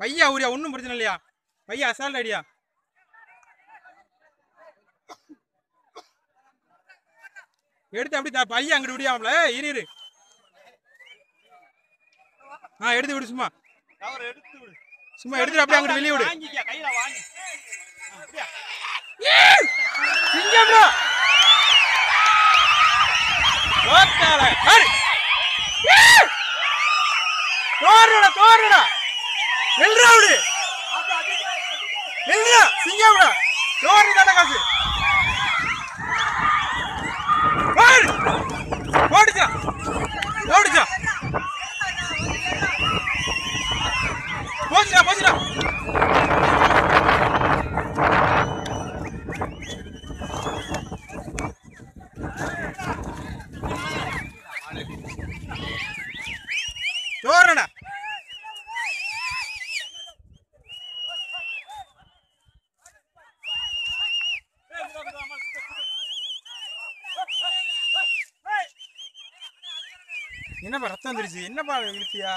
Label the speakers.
Speaker 1: பையா ஊரியா? ஒன்றும் பிரச்சனை இல்லையா? பையா அசால்ட் அடியா எடுத்து அப்படி தா- பையா அங்கிட்டு விடியாமல இரு இரு. ஆ எடுத்து விடு சும்மா.
Speaker 2: கவர் எடுத்து விடு.
Speaker 1: சும்மா எடுத்து அப்படியே அங்கிட்டு வெளியே விடு.
Speaker 2: கையில வாங்கி?
Speaker 1: சிங்கம்டா பாரு தோறுடா தோறுடா. நில்றா விடு நில்றா சிங்கம்டா தோறு தானே காசு. ஓடிச்சா. ஓடிச்சா. போச்சுடா போச்சுடா. தோறடா என்னப்பா ரத்தம் வந்துருச்சு? என்னப்பா இழுத்தியா?